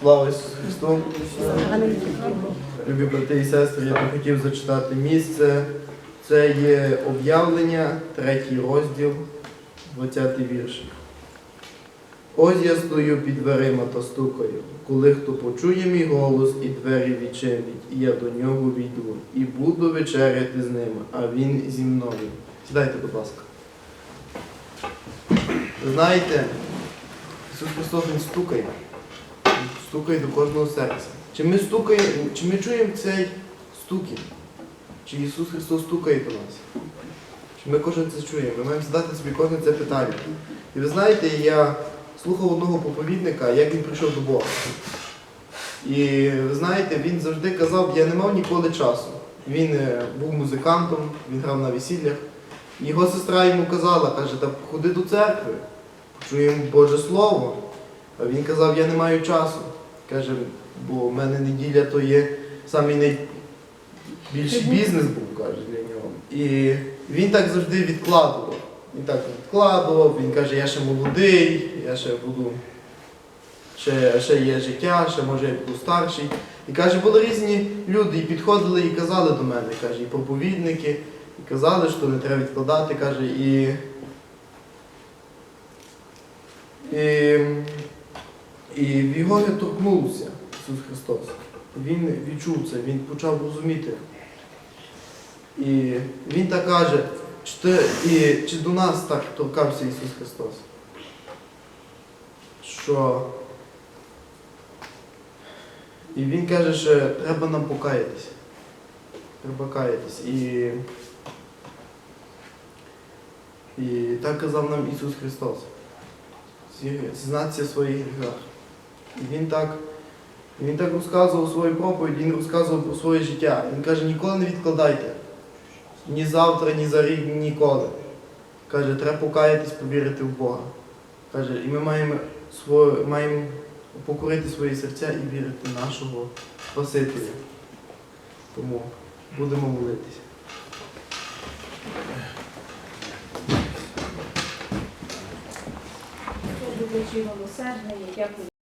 Слава Ісусу Христу! Любі брати і сестри, я би хотів зачитати місце. Це є об'явлення, третій розділ, 20 вірш. Ось я стою під дверима та стукаю. Коли хто почує мій голос і двері відчинить, і я до нього війду, і буду вечеряти з ними, а він зі мною. Сідайте, будь ласка. Знаєте, Ісус Христос Він стукає. Стукає до кожного серця. Чи ми стукаємо, чи ми чуємо цей стукіт? Чи Ісус Христос стукає до нас? Чи ми кожен це чуємо? Ми маємо задати собі кожне це питання. І ви знаєте, я слухав одного проповідника, як він прийшов до Бога. І ви знаєте, він завжди казав, я не мав ніколи часу. Він е, був музикантом, він грав на весіллях. Його сестра йому казала, каже, та ходи до церкви, почуємо Боже Слово. А він казав, я не маю часу. Каже, бо в мене неділя то є самий найбільший бізнес був, каже, для нього. І він так завжди відкладував. Він так відкладував, він каже, я ще молодий, я ще буду, ще, ще є життя, ще може я буду старший. І каже, були різні люди, і підходили і казали до мене, каже, і проповідники, і казали, що не треба відкладати, каже, і. І, і в його не торкнувся Ісус Христос. Він відчув це, він почав розуміти. І він так каже, чи, ти, і, чи до нас так торкався Ісус Христос? Що і він каже, що треба нам покаятися. Треба каятись. І, і так казав нам Ісус Христос. Зізнатися своїх гріхах. І він так, він так розказував свою проповідь, він розказував про своє життя. Він каже, ніколи не відкладайте. Ні завтра, ні за рік, ні ніколи. Каже, треба покаятись, повірити в Бога. Каже, і ми маємо, своє, маємо покорити свої серця і вірити в нашого Спасителя. Тому будемо молитися. Люблячий милосердний, дякую.